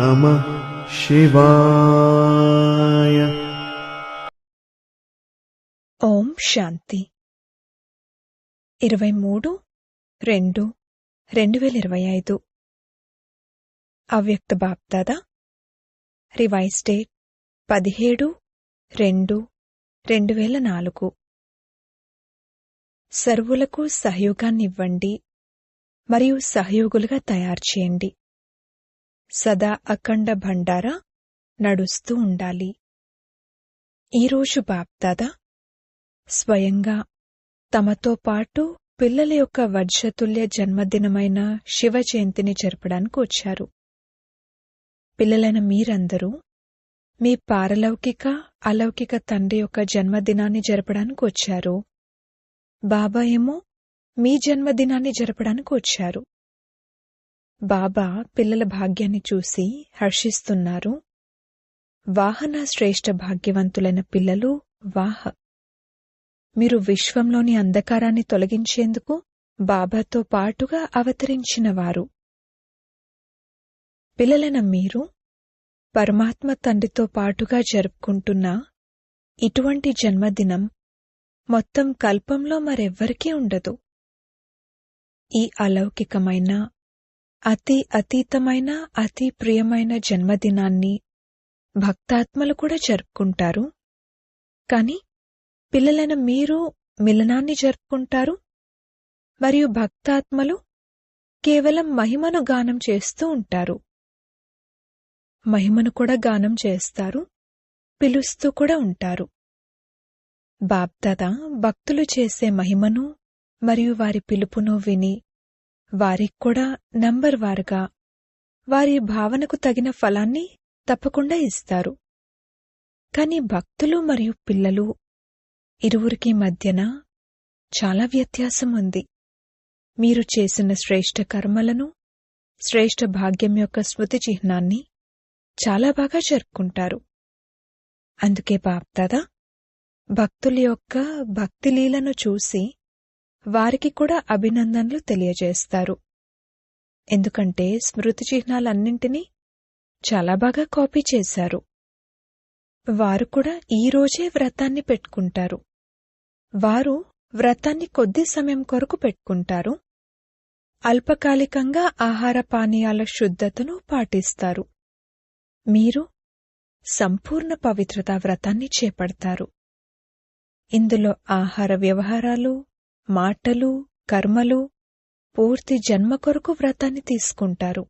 నమ శివాయ. ఓం శాంతి. ఇరవై మూడు రెండు రెండు వేల ఇరవై ఐదు. అవ్యక్త బాప్దాదా రివైజ్ డేట్ పదిహేడు రెండు రెండు వేల నాలుగు. సర్వులకు సహయోగాన్నివ్వండి. మరియు సహయోగులుగా తయారు చేయండి. సదా అఖండ భండారా నడుస్తూ ఉండాలి. ఈరోజు బాప్దాదా స్వయంగా తమతో పాటు పిల్లల యొక్క వర్షతుల్య జన్మదినమైన శివ జయంతిని జరపడానికి వచ్చారు. పిల్లలైన మీరందరూ మీ పారలౌకిక అలౌకిక తండ్రి యొక్క జన్మదినాన్ని జరపడానికి వచ్చారు. బాబా ఏమో మీ జన్మదినాన్ని జరపడానికి వచ్చారు. బాబా పిల్లల భాగ్యాన్ని చూసి హర్షిస్తున్నారు. వాహన శ్రేష్ఠ భాగ్యవంతులైన పిల్లలు వాహ. మీరు విశ్వంలోని అంధకారాన్ని తొలగించేందుకు బాబాతో పాటుగా అవతరించినవారు. పిల్లలైన మీరు పరమాత్మ తండ్రితో పాటుగా జరుపుకుంటున్న ఇటువంటి జన్మదినం మొత్తం కల్పంలో మరెవ్వరికీ ఉండదు. ఈ అలౌకికమైన అతి అతీతమైన అతి ప్రియమైన జన్మదినాన్ని భక్తాత్మలు కూడా జరుపుకుంటారు. కాని పిల్లలైన మీరు మిలనాన్ని జరుపుకుంటారు. మరియు భక్తాత్మలు కేవలం మహిమను గానం చేస్తూ ఉంటారు. మహిమను కూడా గానం చేస్తారు. పిలుస్తూ కూడా ఉంటారు. బాబ్దాదా భక్తులు చేసే మహిమను మరియు వారి పిలుపును విని వారిక్కూడా నంబర్ వారుగా వారి భావనకు తగిన ఫలాన్ని తప్పకుండా ఇస్తారు. కాని భక్తులు మరియు పిల్లలు ఇరువురికి మధ్యన చాలా వ్యత్యాసం ఉంది. మీరు చేసిన శ్రేష్ఠ కర్మలను శ్రేష్ఠ భాగ్యం యొక్క స్మృతి చిహ్నాన్ని చాలా బాగా జరుపుకుంటారు. అందుకే బాప్దాదా భక్తుల యొక్క భక్తి లీలను చూసి వారికి కూడా అభినందనలు తెలియజేస్తారు. ఎందుకంటే స్మృతి చిహ్నాలన్నింటినీ చాలా బాగా కాపీ చేశారు. వారు కూడా ఈ రోజే వ్రతాన్ని పెట్టుకుంటారు. వారు వ్రతాన్ని కొద్ది సమయం కొరకు పెట్టుకుంటారు. అల్పకాలికంగా ఆహార పానీయాల శుద్ధతను పాటిస్తారు. మీరు సంపూర్ణ పవిత్రతా వ్రతాన్ని చేపడతారు. ఇందులో ఆహార వ్యవహారాలు మాటలు కర్మలు పూర్తి జన్మ కొరకు వ్రతాన్ని తీసుకుంటారు.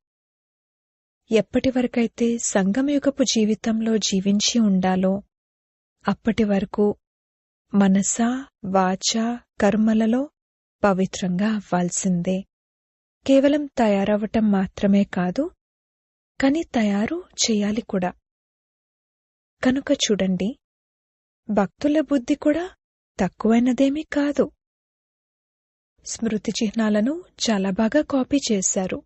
ఎప్పటివరకైతే సంగమయుగపు జీవితంలో జీవించి ఉండాలో అప్పటి వరకు మనస వాచ కర్మలలో పవిత్రంగా అవ్వాల్సిందే. కేవలం తయారవటం మాత్రమే కాదు కాని తయారు చేయాలి కూడా. కనుక చూడండి భక్తుల బుద్ధి కూడా తక్కువైనదేమీ కాదు. స్మృతి చిహ్నాలను చాలా బాగా కాపీ చేశారు.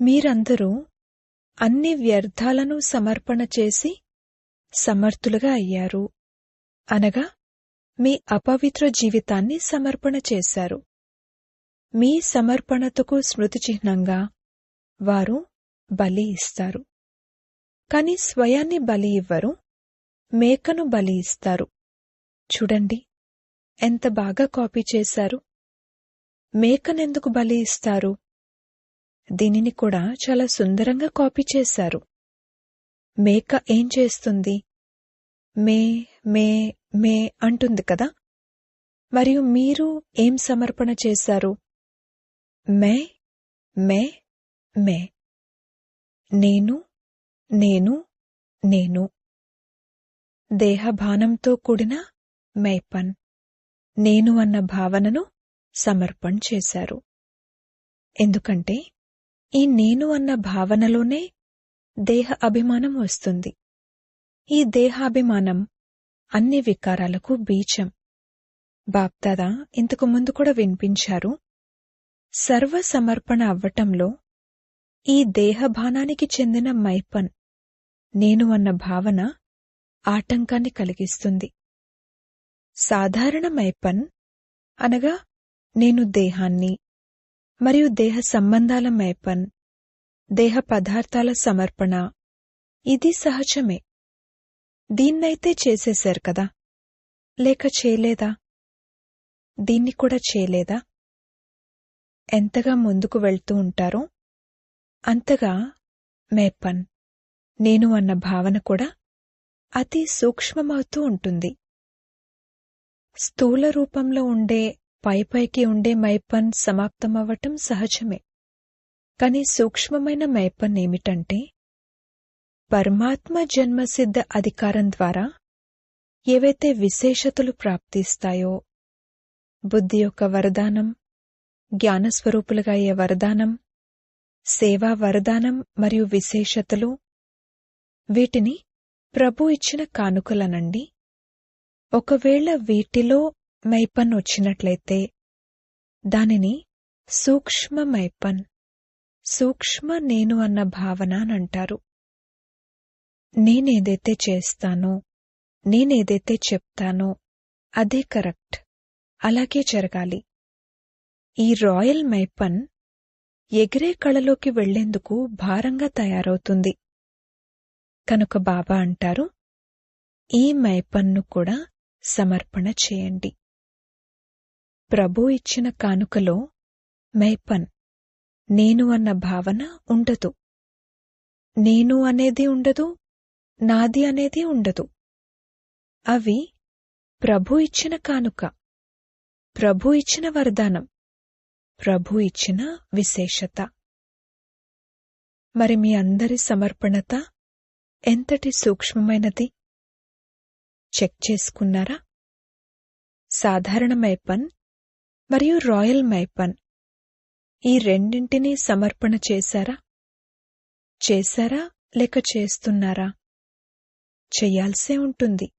మీరందరూ అన్ని వ్యర్థాలను సమర్పణ చేసి సమర్థులుగా అయ్యారు. అనగా మీ అపవిత్ర జీవితాన్ని సమర్పణ చేశారు. మీ సమర్పణతకు స్మృతి చిహ్నంగా వారు బలి ఇస్తారు. కాని స్వయాన్ని బలి ఇవ్వరు మేకను బలి ఇస్తారు. చూడండి ఎంత బాగా కాపీ చేశారు. మేకనెందుకు బలి ఇస్తారు? దీనిని కూడా చాలా సుందరంగా కాపీ చేశారు. మేక ఏం చేస్తుంది? మే మే మే అంటుంది కదా? మరియు మీరు ఏం సమర్పణ చేశారు? మే మే మే. నేను నేను నేను. దేహభానంతో కూడిన మేపన్. నేను అన్న భావనను సమర్పణ చేశారు. ఎందుకంటే ఈ నేను అన్న భావనలోనే దేహ అభిమానం వస్తుంది. ఈ దేహాభిమానం అన్ని వికారాలకు బీజం బాప్దాదా ఇంతకు ముందు కూడా వినిపించారు. సర్వ సమర్పణ అవ్వటంలో ఈ దేహభానానికి చెందిన మైపన్ నేను అన్న భావన ఆటంకాన్ని కలిగిస్తుంది. సాధారణ మైపన్ అనగా నేను దేహాన్ని మరియు దేహ సంబంధాల మేపన్ దేహ పదార్థాల సమర్పణ. ఇది సహజమే. దీన్నైతే చేసేశారు కదా? లేక చేయలేదా? దీన్ని కూడా చేయలేదా? ఎంతగా ముందుకు వెళ్తూ ఉంటారో అంతగా మేపన్. నేను అన్న భావన కూడా అతి సూక్ష్మమవుతూ ఉంటుంది. స్థూల రూపంలో ఉండే పైపైకి ఉండే మైపన్ సమాప్తమవ్వటం సహజమే. కాని సూక్ష్మమైన మైపన్ ఏమిటంటే పరమాత్మ జన్మసిద్ధ అధికారం ద్వారా ఏవైతే విశేషతలు ప్రాప్తిస్తాయో బుద్ధి యొక్క వరదానం జ్ఞానస్వరూపులుగా అయ్యే వరదానం సేవా వరదానం మరియు విశేషతలు వీటిని ప్రభు ఇచ్చిన కానుకలనండి. ఒకవేళ వీటిలో మైపన్ వచ్చినట్లయితే దానిని సూక్ష్మ మైపన్ సూక్ష్మ నేను అన్న భావన అంటారు నేనేదైతే చేస్తానో నేనేదైతే చెప్తానో అదే కరెక్ట్. అలాగే జరగాలి. ఈ రాయల్ మైపన్ ఎగిరే కళలోకి వెళ్ళేందుకు భారంగా తయారవుతుంది. కనుక బాబా అంటారు ఈ మైపన్ను కూడా సమర్పణ చేయండి. ప్రభు ఇచ్చిన కానుకలో మైపన్. నేను అన్న భావన ఉండదు. నేను అనేది ఉండదు నాది అనేది ఉండదు. అవి ప్రభు ఇచ్చిన కానుక. ప్రభు ఇచ్చిన వరదానం. ప్రభు ఇచ్చిన విశేషత. మరి మీ అందరి సమర్పణత ఎంతటి సూక్ష్మమైనది? చెక్ చేసుకున్నారా? సాధారణ మైపన్ మరియు రాయల్ మైపన్. ఈ రెండింటినీ సమర్పణ చేశారా? చేశారా లేక చేస్తున్నారా? చెయ్యాల్సే ఉంటుంది.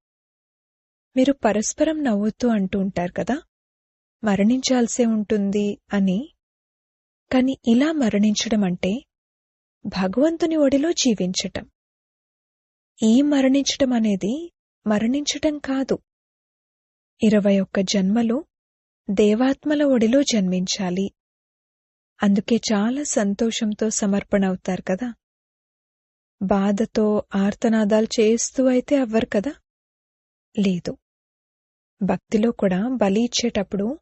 మీరు పరస్పరం నవ్వుతూ అంటూ ఉంటారు కదా? మరణించాల్సే ఉంటుంది అని. కాని ఇలా మరణించడం అంటే భగవంతుని ఒడిలో జీవించటం. ఈ మరణించటం అనేది మరణించటం కాదు. ఇరవై ఒక్క జన్మలు దేవాత్మల ఒడిలో జన్మించాలి. అందుకే చాలా సంతోషంతో సమర్పణ అవుతారు కదా. బాధతో ఆర్తనాదాలు చేస్తూ అయితే అవ్వరు కదా. లేదు. భక్తిలో కూడా బలి ఇచ్చేటప్పుడు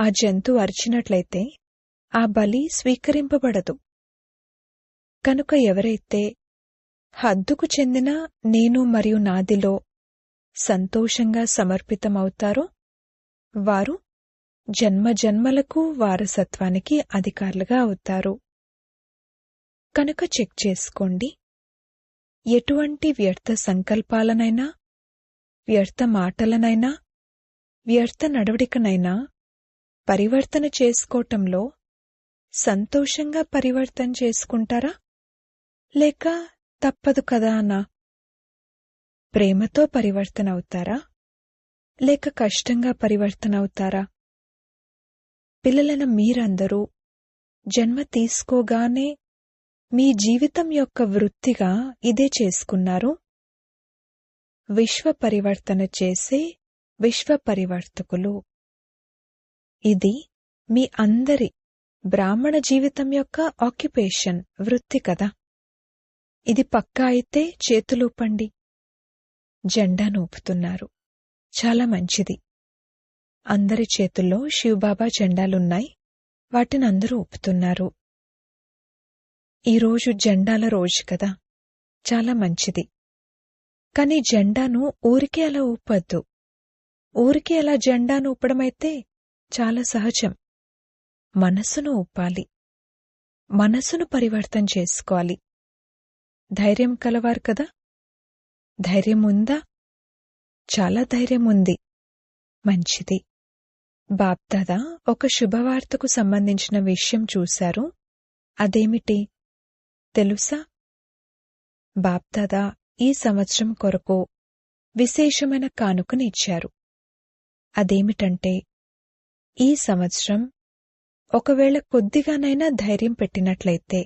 ఆ జంతువు అరిచినట్లయితే ఆ బలి స్వీకరింపబడదు. కనుక ఎవరైతే హద్దుకు చెందిన నేను మరియు నాదిలో సంతోషంగా సమర్పితమవుతారో వారు జన్మజన్మలకు వారసత్వానికి అధికారులుగా అవుతారు. కనుక చెక్ చేసుకోండి. ఎటువంటి వ్యర్థ సంకల్పాలనైనా వ్యర్థ మాటలనైనా వ్యర్థ నడవడికనైనా పరివర్తన చేసుకోవటంలో సంతోషంగా పరివర్తన చేసుకుంటారా? లేక తప్పదు కదా అన్నా ప్రేమతో పరివర్తన అవుతారా? లేక కష్టంగా పరివర్తన అవుతారా? పిల్లలను మీరందరూ జన్మ తీసుకోగానే మీ జీవితం యొక్క వృత్తిగా ఇదే చేసుకున్నారు? విశ్వ పరివర్తన చేసే విశ్వ పరివర్తకులు ఇది మీ అందరి బ్రాహ్మణ జీవితం యొక్క ఆక్యుపేషన్ వృత్తి కదా? ఇది పక్కా అయితే చేతులూపండి జెండా నూపుతున్నారు. చాలా మంచిది. అందరి చేతుల్లో శివబాబా జెండాలున్నాయి. వాటిని అందరూ ఒప్పుతున్నారు ఈరోజు జెండాల రోజు కదా. చాలా మంచిది. కాని జెండాను ఊరికే అలా ఊపద్దు. ఊరికే అలా జెండాను ఊపడమైతే చాలా సహజం. మనస్సును ఊపాలి. మనస్సును పరివర్తన చేసుకోవాలి. ధైర్యం కలవారు కదా. ధైర్యం ఉందా? చాలా ధైర్యం ఉంది. మంచిది. బాప్దాదా ఒక శుభవార్తకు సంబంధించిన విషయం చూశారు? అదేమిటి? తెలుసా? బాప్దాదా ఈ సంవత్సరం కొరకు విశేషమైన కానుకనిచ్చారు అదేమిటంటే ఈ సంవత్సరం ఒకవేళ కొద్దిగానైనా ధైర్యం పెట్టినట్లయితే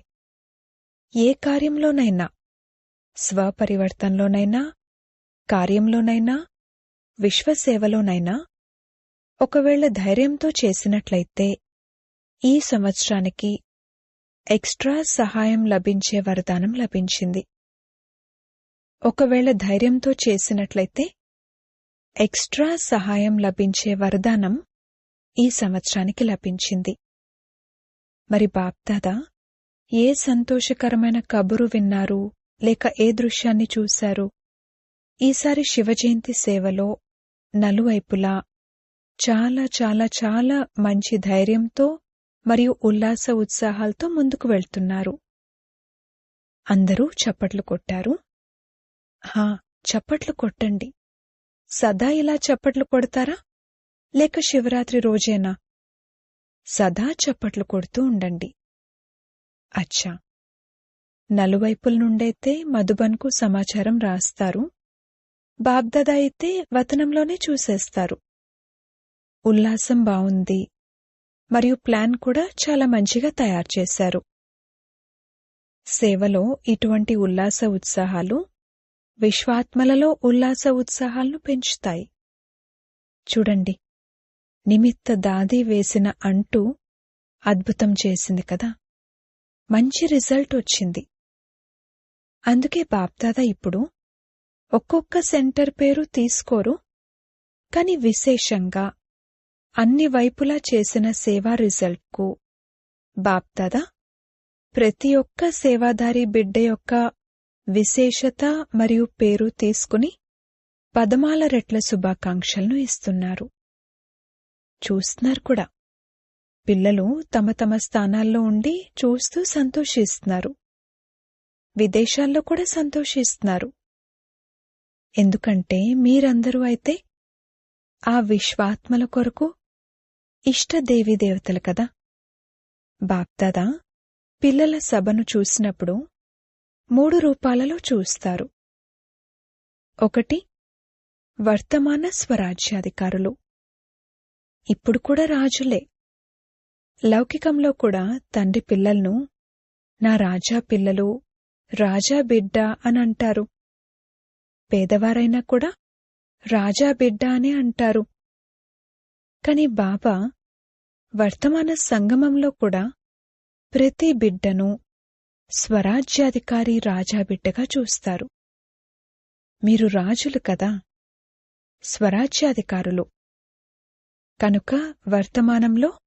ఏ కార్యంలోనైనా స్వపరివర్తనలోనైనా కార్యంలోనైనా విశ్వసేవలోనైనా ఒకవేళ ధైర్యంతో చేసినట్లయితే ఈ సంవత్సరానికి ఎక్స్ట్రా సహాయం లభించే వరదానం లభించింది. ఒకవేళ ధైర్యంతో చేసినట్లయితే ఎక్స్ట్రా సహాయం లభించే వరదానం ఈ సంవత్సరానికి లభించింది. మరి బాప్దాదా ఏ సంతోషకరమైన కబురు విన్నారు లేక ఏ దృశ్యాన్ని చూశారు? ఈసారి శివజయంతి సేవలో నలువైపులా చాలా చాలా చాలా మంచి ధైర్యంతో మరియు ఉల్లాస ఉత్సాహాలతో ముందుకు వెళ్తున్నారు. అందరూ చప్పట్లు కొట్టారు. హా చప్పట్లు కొట్టండి. సదా ఇలా చప్పట్లు కొడతారా? లేక శివరాత్రి రోజేనా? సదా చప్పట్లు కొడుతూ ఉండండి. అచ్చా. నలువైపుల నుండైతే మధుబన్కు సమాచారం రాస్తారు. బాబ్దాదా అయితే వతనంలోనే చూసేస్తారు. ఉల్లాసం బావుంది. మరియు ప్లాన్ కూడా చాలా మంచిగా తయారు చేశారు. సేవలో ఇటువంటి ఉల్లాస ఉత్సాహాలు విశ్వాత్మలలో ఉల్లాస ఉత్సాహాలను పెంచుతాయి. చూడండి. నిమిత్త దాది వేసిన అంటూ అద్భుతం చేసింది కదా. మంచి రిజల్ట్ వచ్చింది. అందుకే బాప్దాదా ఇప్పుడు ఒక్కొక్క సెంటర్ పేరు తీసుకోరు కాని విశేషంగా అన్ని వైపులా చేసిన సేవా రిజల్ట్కు బాప్దాదా ప్రతి ఒక్క సేవాదారి బిడ్డ యొక్క విశేషత మరియు పేరు తీసుకుని పదమాల రెట్ల శుభాకాంక్షలను ఇస్తున్నారు. చూస్తున్నారు కూడా. పిల్లలు తమ తమ స్థానాల్లో ఉండి చూస్తూ సంతోషిస్తున్నారు. విదేశాల్లో కూడా సంతోషిస్తున్నారు. ఎందుకంటే మీరందరూ అయితే ఆ విశ్వాత్మల కొరకు ఇష్టదేవి దేవతలు కదా? బాప్దాదా పిల్లల సభను చూసినప్పుడు మూడు రూపాలలో చూస్తారు. ఒకటి వర్తమాన స్వరాజ్యాధికారులు. ఇప్పుడు కూడా రాజులే. లౌకికంలో కూడా తండ్రి పిల్లలను నా రాజా పిల్లలు రాజా బిడ్డ అని అంటారు. పేదవారైనా కూడా రాజా బిడ్డ అనే అంటారు. కాని బాబా వర్తమాన సంగమంలో కూడా ప్రతి బిడ్డను స్వరాజ్యాధికారి రాజా బిడ్డగా చూస్తారు. మీరు రాజులు కదా? స్వరాజ్యాధికారులు. కనుక వర్తమానంలో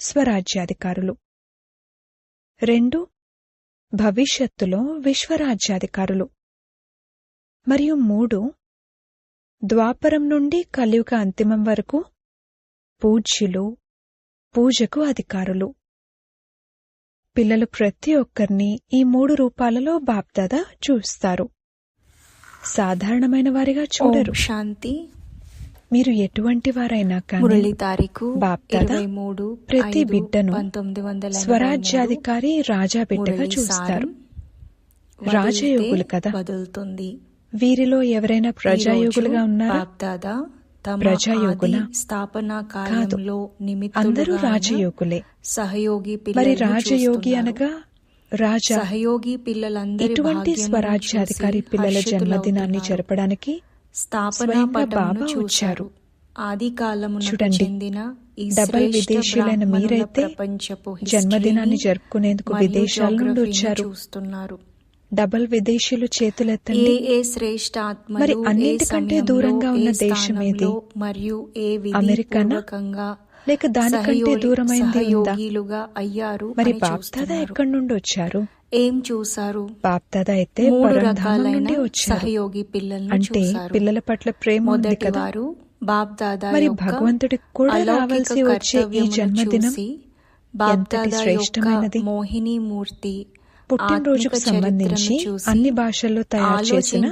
స్వరాజ్యాధికారులు. రెండు భవిష్యత్తులో విశ్వరాజ్యాధికారులు. మరియు మూడు ద్వాపరం నుండి కలియుగ అంతిమం వరకు పూజ్యులు పూజకు అధికారులు. పిల్లలు ప్రతి ఒక్కరిని ఈ మూడు రూపాలలో బాప్దాదా చూస్తారు. సాధారణమైన వారిగా చూడరు. శాంతి. మీరు ఎటువంటి వారైనా కానీ బాప్దాదా మూడు ప్రతి బిడ్డను. స్వరాజ్యాధికారి రాజా బిడ్డగా చూస్తారు. రాజయోగులు కదా. వదులుతుంది. వీరిలో ఎవరైనా ప్రజాయోగులుగా ఉన్నారా? బాప్దాదా ప్రజాయోగులా? స్థాపనా కార్యంలో అందరూ రాజయోగులే సహయోగి మరి రాజయోగి. అనగా రాజా సహయోగి పిల్లలందరి ఇటువంటి స్వరాజ్యాధికారి పిల్లల జన్మదినాన్ని. జరపడానికి స్థాపనా బాబా వచ్చారు. ఆది చూడండి, డబల్ విదేశీయులైన మీరైతే జన్మదినాన్ని జరుపుకునేందుకు విదేశాల నుండి వచ్చారు చూస్తున్నారు డబల్ విదేశీయులు ఏ చేతులెత్తండి ఏ శ్రేష్ఠ ఆత్మలు మరి అన్నిటికంటే దూరంగా ఉన్న దేశం ఏది? మరియు ఏ అమెరికానా? లేక దానికంటే దూరమైంది ఉందా సహయోగిలుగా అయ్యారు మరి బాప్దాదా చూస్తున్నారు. ఎక్కడి నుండి వచ్చారు ఏం చూశారు బాప్దాదా అయితే మూడు నుండి వచ్చారు సహయోగి పిల్లలను అంటే పిల్లల పట్ల ప్రేమ ఉంది కదా మరి యొక్క భగవంతుడికి కూడా రావాల్సి వచ్చే ఈ జన్మదినం చూసి బాప్ ఎంతటి దాదా శ్రేష్టమైనది. యొక్క మోహిని మూర్తి పుట్టినరోజుకు సంబంధించి అన్ని భాషల్లో తయారు చేసిన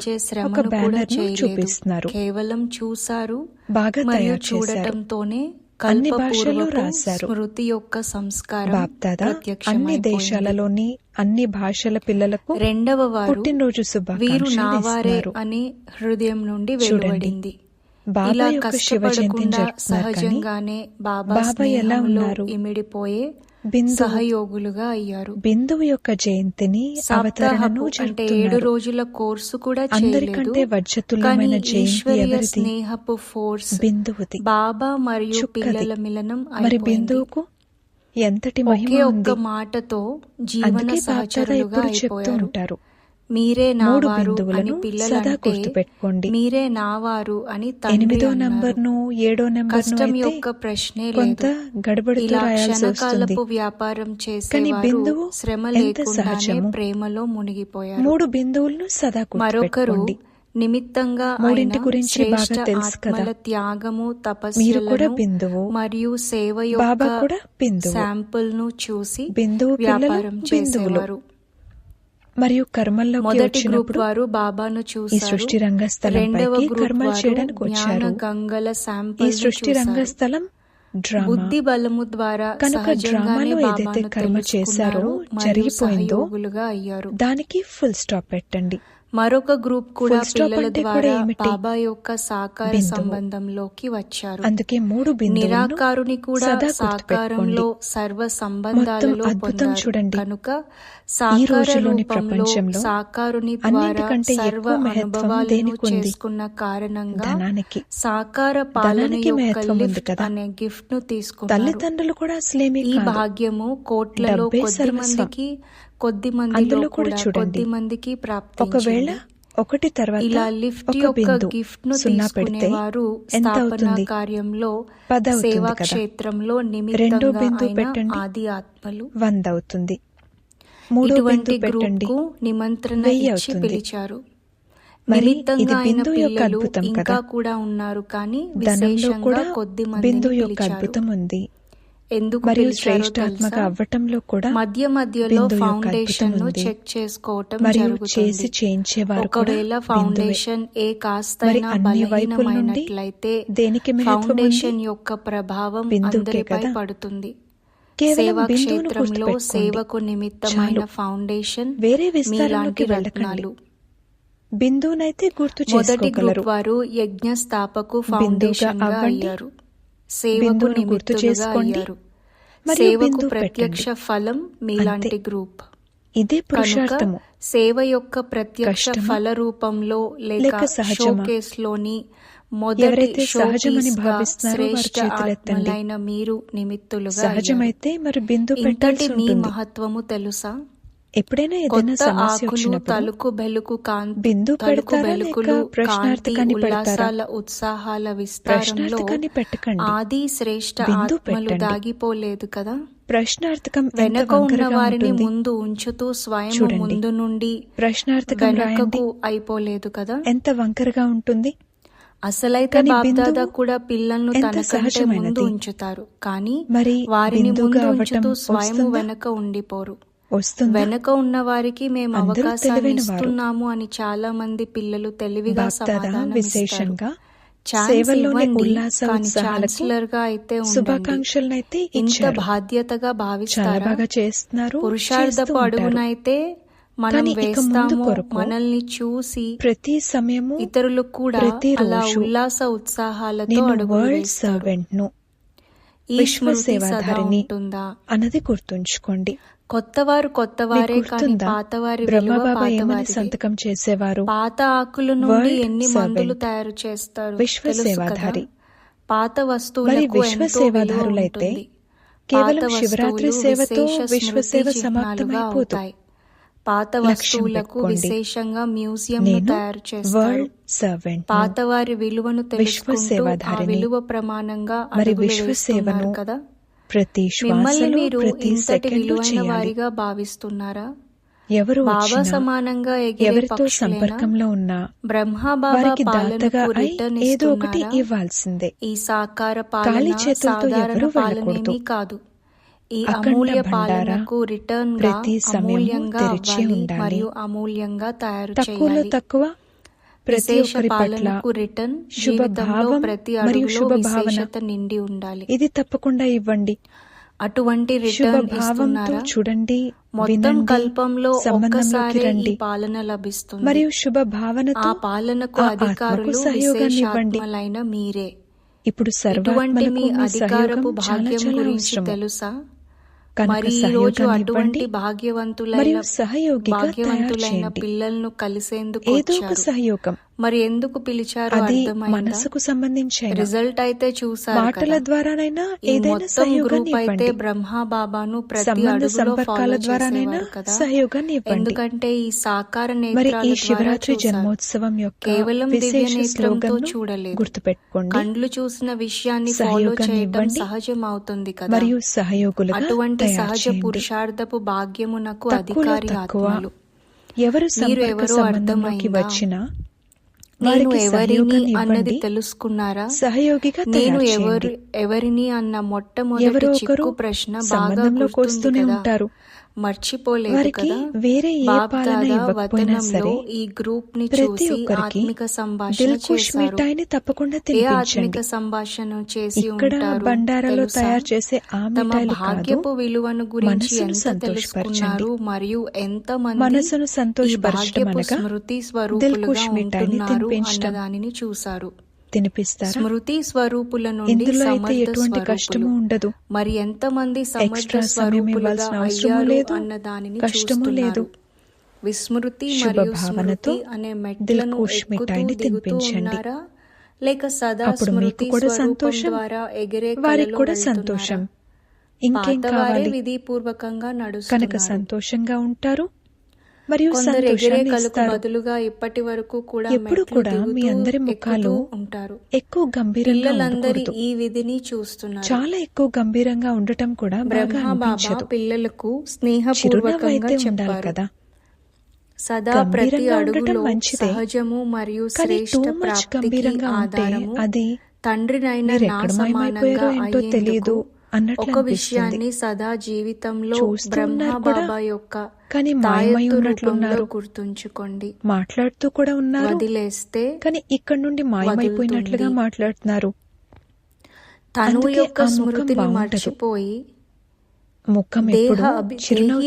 ఒక బ్యానర్ను. చూపిస్తున్నారు కేవలం చూశారు బాగా తయారు చూడటంతోనే అన్ని భాషల్లో రాశారు. స్మృతి యొక్క సంస్కారం బాప్దాదా అన్ని. దేశాలలోని అన్ని భాషల పిల్లలకు రెండవ వారు పుట్టినరోజు వీరు శుభాకాంక్షలు అనే హృదయం నుండి. వెలువడింది బాబా యొక్క శివ జయంతిని జరుపుతున్నారు బాబా ఎలా ఉన్నారు? ఇమిడిపోయే సహయోగులుగా అయ్యారు. బిందువు యొక్క జయంతిని అవతరణను అంటే ఏడు రోజుల కోర్సు కూడా అందరికంటే జయంతి ఎవరిది? స్నేహపు ఫోర్స్ బిందువుది. బాబా మరియు. పిల్లల మిలనం మరి బిందువుకు ఎంతటి మహిమ ఒకే ఒక్క మాటతో జీవన సహచరులుగా అయిపోయారు. ఉంటారు. మీరే మూడు అని బిందువులను సదా గుర్తుపెట్టుకోండి. మీరే నావారు అని ఎనిమిదో నంబర్ను ఏడో నంబర్ను యొక్క ప్రశ్నే కొంత గడబడితో రాయాల్సి వస్తుంది. వ్యాపారం చేసేవారు బిందువు శ్రమ లేకుండానే ప్రేమలో మునిగిపోయారు. మూడు బిందువులను సదా మరొకరు నిమిత్తంగా మూడింటి గురించి బాగా తెలుసు కదా. త్యాగము మీరు కూడా బిందువు. మరియు సేవ బాబా యొక్క కూడా బిందువు. శాంపుల్ను చూసి బిందువు వ్యాపారం చేసేవారు. మరియు కర్మల్లోకి మొదటి గ్రూప్ వారు బాబాను చూశారు. సృష్టి రెండవ రంగస్థలంపైకి కర్మలు చేయడానికి వచ్చారు. గంగల ఈ సృష్టి రంగస్థలం డ్రామా. బుద్ధి బలము ద్వారా కనుక డ్రామాలో ఏదైతే కర్మ చేశారో జరిగిపోయిందో అయ్యారు. దానికి ఫుల్ స్టాప్ పెట్టండి. మరొక గ్రూప్ కూడా పిల్లల ద్వారా? బాబా యొక్క సాకార. సంబంధంలోకి వచ్చారు అందుకే మూడు నిరాకారుని కూడా సాకారంలో సర్వ సంబంధాలలో అద్భుతం చూడండి. కనుక ఈ సాకార రోజులోని ప్రపంచంలో సాకారుని ద్వారా సర్వ అనుభవాలను చేసుకున్న కారణంగా సాకార పాలన యొక్క లిఫ్ట్ అనే గిఫ్ట్ను తీసుకున్నారు తల్లిదండ్రులు కూడా అసలేమీ ఈ భాగ్యము కోట్లలో కొద్ది. మందికి కొద్ది మందిలో కూడా. కొద్ది మందికి ఒకవేళ ప్రాప్తించింది ఒకటి తర్వాత ఇలా లిఫ్ట్ యొక్క గిఫ్ట్ను తీసుకునేవారు ఎంత స్థాపనా కార్యంలో సేవా క్షేత్రంలో రెండో బిందు పెట్టండి. ఆది ఆత్మలు. వంద అవుతుంది మూడో బిందు పెట్టండి. నిమంత్రణ ఇచ్చి. పిలిచారు. మరి ఇది బిందు యొక్క అద్భుతం ఇంకా కదా. కూడా ఉన్నారు కానీ ధనంలో విశేషంగా కూడా కొద్ది బిందు యొక్క అద్భుతం ఉంది. ఎందుకు మరియు శ్రేష్టాత్మక అవ్వటంలో కూడా మధ్య మధ్యలో ఫౌండేషన్ను చెక్ చేసుకోవటం మరియు చేసి చేయించేవారు ఒకవేళ ఫౌండేషన్ ఏ నుండి బలహీనమైనట్లయితే దేనికి ఫౌండేషన్ యొక్క ప్రభావం అందరిపై పడుతుంది. సేవా క్షేత్రంలో సేవకు నిమిత్తమైన ఫౌండేషన్ వేరే విస్తారంలోకి మీలాంటి వెళ్ళకండి. బిందువునైతే గుర్తు మొదటి గ్రూప్ వారు యజ్ఞ స్థాపకు ఫౌండేషన్గా అయ్యారు. సేవకు బిందువును గుర్తు చేసుకోండి సేవకు ప్రత్యక్ష ఫలం మీలాంటి గ్రూప్. ఇదే పురుషార్థము. సేవ యొక్క ప్రత్యక్ష ఫల రూపంలో లేక షోకేస్లోని మొదటి సహజమని భావిస్తున్నారో వారు చేతులెత్తండి. మీరు నిమిత్తులుగా అయ్యారు. సహజమైతే మరి బిందు పెట్టాల్సి మీ మహత్వము తెలుసా? ఎప్పుడైనా ఏదైనా సమస్య తలుకు బెలుకు బిందు పెడతారా ప్రశ్నార్థకాన్ని పెడతారా? ఉత్సాహాల ప్రశ్నార్థకాన్ని పెట్టకండి. ఆది శ్రేష్ట బిందు పెట్టండి. దాగిపోలేదు కదా? ప్రశ్నార్థకం వెనక ఉన్న వారిని ముందు ఉంచుతూ స్వయం ముందు నుండి ప్రశ్నార్థకం వెనకకు అయిపోలేదు కదా? ఎంత వంకరగా ఉంటుంది? అసలైతే బిందువు కూడా పిల్లలను తనకంటే ముందు ఉంచుతారు. కానీ మరి వారిని ముందు ఉంచుతూ స్వయం వెనక ఉండిపోరు. వెనక ఉన్న వారికి మేము అవకాశాన్ని వారు. ఇస్తున్నాము అని చాలా మంది పిల్లలు తెలివిగా సమాధానం విశేషంగా సేవల్లోని ఉల్లాస ఛాన్సలర్గా అయితే శుభాకాంక్షలనైతే ఇంత బాధ్యతగా భావిస్తారా? బాగా చేస్తున్నారు చేస్తూ పురుషార్థపు అడుగునైతే మనం వేస్తాము మనల్ని చూసి ప్రతి సమయము ఇతరులు కూడా అలా ఉల్లాస ఉత్సాహాలతో సర్వెంట్ను ఈ విశ్వ సేవాధారిని అన్నది గుర్తుంచుకోండి. కొత్తవారు కొత్తవారే కానీ పాతవారి పాతవారిదే. సంతకం చేసేవారు? పాత ఆకుల నుండి ఎన్ని మందులు తయారు చేస్తారు? విశ్వ తెలుసు కదా సేవాధారి పాత మరి వస్తువులకు విశ్వ ఎంతో విలువ సేవాధారులైతే ఉంటుంది. పాత కేవలం శివరాత్రి వస్తువులు సేవతో విశేష విశ్వ స్మృతి సేవ చిహ్నాలుగా సమాప్తమైపోదు అవుతాయి పాత వస్తువులకు విశేషంగా మ్యూజియం తయారు చేస్తారు. ను పాతవారి విలువను తెలుసుకుంటూ విలువ ప్రమాణంగా మరి అడుగులు విశ్వ వేస్తున్నారు సేవను కదా? ప్రతి మిమ్మల్ని మీరు ఇంతటి విలువైన వారిగా భావిస్తున్నారా? ఎవరు బాబా సమానంగా ఎవరితో సంపర్కంలో ఉన్నా బ్రహ్మ బాబా వారికి దాతగా ఏదో ఒకటి ఇవ్వాల్సిందే. ఈ సాకార ఖాళీ పాలన చేతులతో ఎవరూ వెళ్ళకూడదు. కాదు. ఈ అమూల్య పాలనకు రిటర్న్ ప్రతి అమూల్యంగా తెరిచి ఉండాలి. మరియు అమూల్యంగా తయారు తక్కువలో చేయాలి. తక్కువ ప్రతి ఒక్కరి పట్ల పాలనకు రిటర్న్ శుభ జీవితంలో భావం ప్రతి మరియు అడుగులో శుభ భావన విశేషత నిండి ఉండాలి. ఇది తప్పకుండా ఇవ్వండి. అటువంటి శుభ రిటర్న్ భావంతో ఇస్తున్నారా? చూడండి మొత్తం కల్పంలో ఒక్కసారే రండి. పాలన లభిస్తుంది. మరియు శుభ భావనతో ఆ పాలనకు అధికారులు సహయోగాన్ని ఇవ్వండి. మీరే. ఇప్పుడు సర్వాత్మలకు మీ అధికారపు భాగ్యం గురించి తెలుసా? మరి రోజు అటువంటి భాగ్యవంతులైన భాగ్యవంతులైన పిల్లలను కలిసేందుకు ఏదో ఒక సహయోగం. మరి ఎందుకు పిలిచారో అది మనసుకు సంబంధించిన? రిజల్ట్ అయితే చూసారు మాటల ద్వారానైనా ఏదైనా గ్రూప్ అయితే బ్రహ్మ బాబాను ప్రతి సంపర్కాల ద్వారానైనా సహయోగాన్ని ఇవ్వండి. ఎందుకంటే ఈ సాకార మరి నేత్రాల ఈ శివరాత్రి జన్మోత్సవం యొక్క కేవలం దివ్య విశేష నేత్రంతో స్లోగన్ చూడలేదు. గుర్తుపెట్టుకోండి. కండ్లు చూసిన విషయాన్ని ఫాలో ఇవ్వండి. సహజం అవుతుంది కదా. మరియు సహయోగులుగా అటువంటి సహజ చేయండి. పురుషార్థపు భాగ్యమునకు అధికారి ఆత్మలు. ఎవరు సంపర్క ఎవరో సంబంధంలోకి వచ్చినా నేను ఎవరిని అన్నది తెలుసుకున్నారా? సహయోగిగా నేను ఎవరు ఎవరిని అన్న మొట్టమొదటి చిక్కు ప్రశ్న బాగా కదా. ఉంటారు. మర్చిపోలేదు కదా? వేరే సరే ఈ గ్రూప్ని చూసి ఆత్మిక సంభాషణ మిఠాయిని తప్పకుండా ఏ ఆత్మిక సంభాషణ చేసి ఉంటారు బండారాలో తయారు చేసే తమ భాగ్యపు విలువను గురించి ఎంత తెలుసుకున్నారు మరియు ఎంత మనసును సంతోషపరచడం స్మృతి స్వరూపులుగా ఉంటున్నారు అన్న దానిని చూశారు. తినిపిస్తారా? స్మృతి స్వరూపుల నుండి అయితే ఎటువంటి కష్టము ఉండదు. మరి ఎంతమంది ఎక్స్ట్రా సమయం ఇవ్వాల్సిన అవసరము లేదు. కష్టము లేదు. విస్మృతి భావనతో స్మృతి అనే దిల్ మెట్లను ఖుష్ ఎక్కుతూ మిఠాయిని తినిపించండి. లేక సదా అప్పుడు మీకు కూడా సంతోషం. ద్వారా ఎగిరే వారికి కూడా సంతోషం. ఇంకేం కావాలి? విధిపూర్వకంగా కనుక నడుస్తున్నారు. సంతోషంగా ఉంటారు. మరియు బదులుగా ఇప్పటి వరకు కూడా ఎప్పుడు కూడా మీ అందరి ముఖాలు ఉంటారు. ఎక్కువ గంభీరంగా ఈ విధిని చూస్తున్నారు. చాలా ఎక్కువ గంభీరంగా ఉండటం కూడా బాగా అనిపించదు. పిల్లలకు స్నేహపూర్వకంగా చెప్పారు. కదా. సదా ప్రతి అడుగులో సహజము మరియు శ్రేష్ట మచ్ ప్రాప్తికి ఆధారము. అది తండ్రినైన నా సమానంగా తెలియదు ఒక విషయాన్ని సదా జీవితంలో బ్రహ్మ బాబా యొక్క కానీ మాయమై ఉన్నట్లున్నారు గుర్తుంచుకోండి. మాట్లాడుతూ కూడా ఉన్నారు వదిలేస్తే కానీ ఇక్కడ నుండి మాయమైపోయినట్లుగా. మాట్లాడుతున్నారు. తను యొక్క స్మృతిని మర్చిపోయి ముఖం దేహ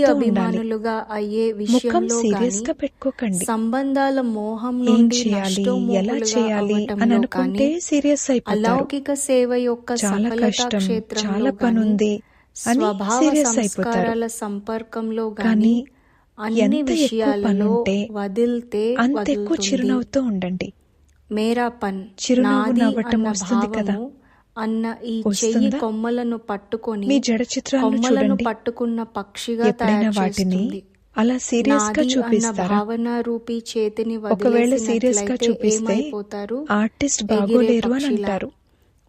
అభిమానులుగా అయ్యే విషయంలో సీరియస్గా పెట్టుకోకండి. సంబంధాల మోహం నుండి చేయాలి? ఎలా చేయాలి? అని అనుకుంటే సీరియస్ అయిపోతారు. అలౌకిక సేవ యొక్క చాలా కష్టం. చాలా అని స్వభావ సీరియస్ అయిపోతారు. సంపర్కంలో కానీ అన్ని విషయాలలో వదిలితే అంత ఎక్కువ చిరునవ్వుతో ఉండండి. మేరా పన్ చిరునవ్వు నవ్వటం వస్తుంది కదా. అన్న ఈ చెయ్యి? కొమ్మలను పట్టుకొని మీ జడ చిత్రాలను కొమ్మలను పట్టుకున్న పక్షిగా తయారు వాటిని అలా సీరియస్గా చూపిస్తారా? భావన రూపీ చేతిని ఒకవేళ సీరియస్గా చూపిస్తే ఆర్టిస్ట్ బాగోలేరు అని. అంటారు.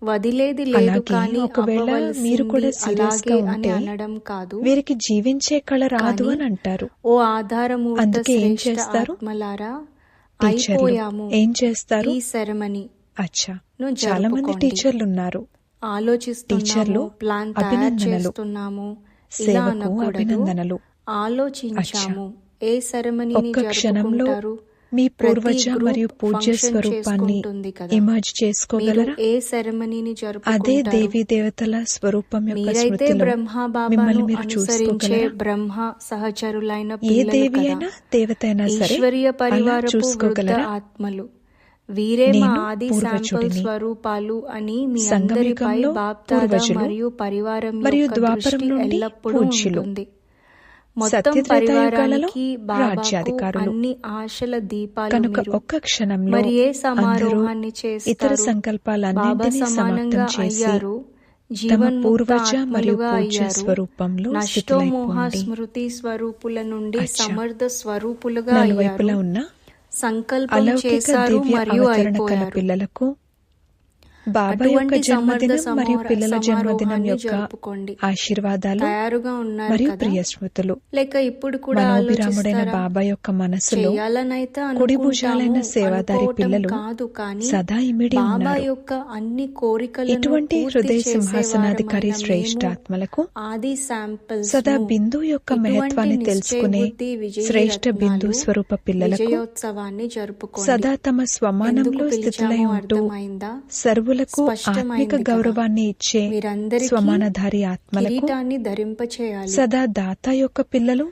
వదిలేది లేదు కానీ ఒకవేళ మీరు కూడా సీరియస్గా అలాగే అని ఉంటే అనడం కాదు. వీరికి జీవించే కళ రాదు అని అంటారు. ఓ ఆధారమూర్త అందుకే ఏం చేస్తారు? టీచర్లు అయిపోయాము ఏం చేస్తారు? ఈ సెరమనీ అచ్చా చాలా మంది. టీచర్లు ఉన్నారు టీచర్లు, ప్లాన్. చేస్తున్నాము సేవకు అభినందనలు. ఆలోచించాము ఏ సెరమనీని ఒక్క క్షణంలో మీ పూర్వజ మరియు పూజ్య స్వరూపాన్ని మీరు చేసుకోగలరా? ఏ సెరమనీని అదే దేవీ దేవతల స్వరూపం యొక్క మిమ్మల్ని మీరు చూసుకోగలరా? బ్రహ్మ సహచరులైన ఏ దేవి అయినా దేవత అయినా సరే చూసుకోగలరా? ఆత్మలు. వీరే మా ఆది శాంపుల్. స్వరూపాలు అని మీ అందరిపై పూర్వజులు మరియు పరివారం మరియు ద్వాపరం నుండి ఎల్లప్పుడూ పూజ్యులు. ఉంటుంది మొత్తం పరివారానికి బాబాకు రాజ్యాధికారులు. అన్ని ఆశల దీపాలు కనుక ఒక్క క్షణంలో మరి ఏ సమారోహాన్ని ఇతర చేస్తారు బాబా సంకల్పాలన్నింటినీ సమానంగా సమాప్తం తమ జీవన్ముక్త పూర్వజ మరియు పూజ్య అయ్యారు స్వరూపంలో నష్టోమోహ స్మృతి స్వరూపుల నుండి. సమర్థ స్వరూపులుగా ఉన్న సంకల్పం చేశారు మరియు అయిపోయారు. పిల్లలకు బాబా యొక్క జన్మదినం మరియు పిల్లల జన్మదినం యొక్క ఆశీర్వాదాలు తయారుగా ఉన్నారు మరియు ప్రియ స్మృతులు లేక ఇప్పుడు కూడా మనోభిరాముడైన బాబా యొక్క మనసులో కుడి భుజాలైన సేవాదారి పిల్లలు కాదు కానీ సదా ఇమిడి బాబా యొక్క అన్ని కోరికలను ఇటువంటి హృదయ సింహాసనాధికారి ఆత్మలకు ఆది శాంపిల్స్ సదా బిందు యొక్క మహత్వాన్ని తెలుసుకునే శ్రేష్ఠ బిందు స్వరూప పిల్లలకు సదా తమ స్వమానంలో స్థితులై ఉంటూ అర్థమైందా? స్పష్టమైంది ఆత్మిక. గౌరవాన్ని ఇచ్చే స్వమానధారి ఆత్మలకు ధరింపచేయాలి సదా దాత యొక్క పిల్లలు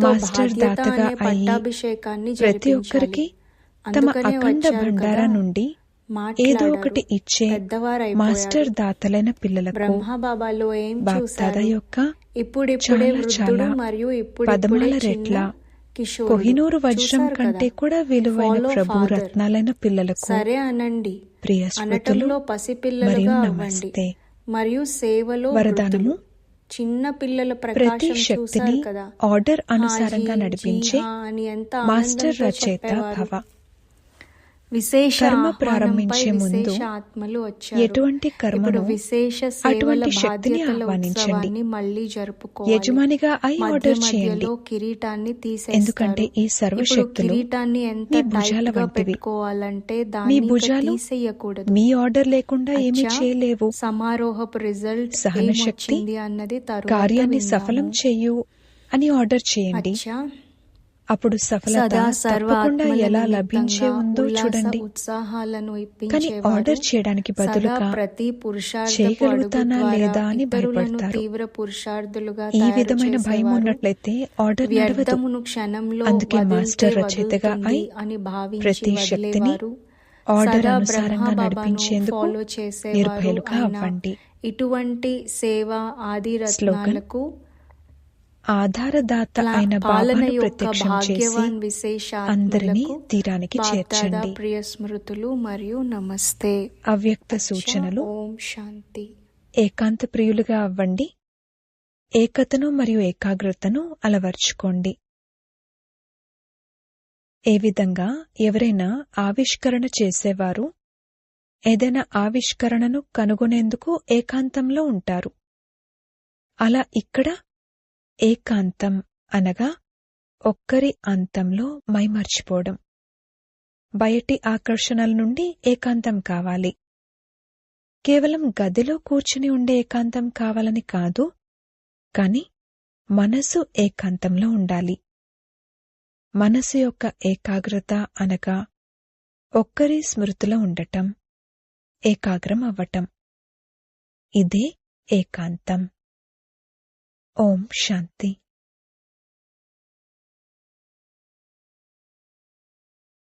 మాస్టర్ దాతగా అనే అయి పట్టాభిషేకాన్ని ప్రతి ఒక్కరికి తమ అఖండ భండారా. నుండి ఏదో. ఒకటి ఇచ్చే. మాస్టర్ దాతలైన పిల్లలకు బ్రహ్మ బాబాలో యొక్క ఇప్పుడిప్పుడే చాలా మరియు ఇప్పుడిప్పుడే పదమాల రెట్ల. కోహినూరు వజ్రం కంటే? కూడా విలువైన ప్రభు. రత్నాలైన పిల్లలకు సరే అనండి ప్రియ అనటంలో మరియు అవ్వండి నమస్తే మరియు సేవలో వరదానము. చిన్న పిల్లల ప్రతి శక్తిని ఆర్డర్ అనుసారంగా నడిపించే మాస్టర్ రచయిత. భవ విశేష కర్మ ప్రారంభించే ముందు ఎటువంటి కర్మను అటువంటి శక్తిని ఆహ్వానించండి. మళ్ళీ జరుపుకోవాలి. యజమానిగా మధ్య ఆర్డర్ చేయండి. కిరీటాన్ని తీసేస్తారు. ఎందుకంటే ఈ సర్వశక్తులు కిరీటాన్ని ఎంత భుజాల వంటివి. పెట్టుకోవాలంటే మీ భుజాలు తీసేయకూడదు. మీ ఆర్డర్ లేకుండా ఏమీ చేయలేవు. సమారోహపు రిజల్ట్ సహనశక్తి అన్నది కార్యాన్ని. సఫలం చెయ్యు అని ఆర్డర్ చేయండి. అప్పుడు సఫలత తప్పకుండా ఎలా లభించే ఉందో చూడండి ఉత్సాహాలను కానీ ఆర్డర్ చేయడానికి బదులుగా ప్రతి చేయగలుగుతానా లేదా అని భయపడతారు. తీవ్ర పురుషార్థులుగా ఈ విధమైన భయం. ఉన్నట్లయితే ఆర్డర్ నడవదు క్షణంలో అందుకే మాస్టర్ రచయితగా అయి అని భావించి ప్రతి శక్తిని. ఆర్డర్ అనుసారంగా నడిపించేందుకు నిర్భయులుగా అవ్వండి ఇటువంటి సేవ ఆది రత్నాలకు ఆధారదాత అయిన పాలన ప్రత్యక్షం చేసి అందరినీ తీరానికి చేర్చండి. ప్రియ స్మృతులు మరియు నమస్తే. అవ్యక్త సూచనలు ఓం శాంతి. ఏకాంత ప్రియులుగా అవ్వండి. ఏకతను మరియు ఏకాగ్రతను అలవర్చుకోండి. ఏ విధంగా ఎవరైనా ఆవిష్కరణ చేసేవారు? ఏదైనా ఆవిష్కరణను కనుగొనేందుకు ఏకాంతంలో ఉంటారు. అలా ఇక్కడ ఏకాంతం అనగా ఒక్కరి అంతంలో మైమర్చిపోవడం. బయటి ఆకర్షణల నుండి ఏకాంతం కావాలి. కేవలం గదిలో కూర్చుని ఉండే ఏకాంతం కావాలని కాదు కాని మనసు ఏకాంతంలో ఉండాలి. మనసు యొక్క ఏకాగ్రత అనగా ఒక్కరి స్మృతిలో ఉండటం ఏకాగ్రం అవ్వటం. ఇదే ఏకాంతం. ఓం శాంతి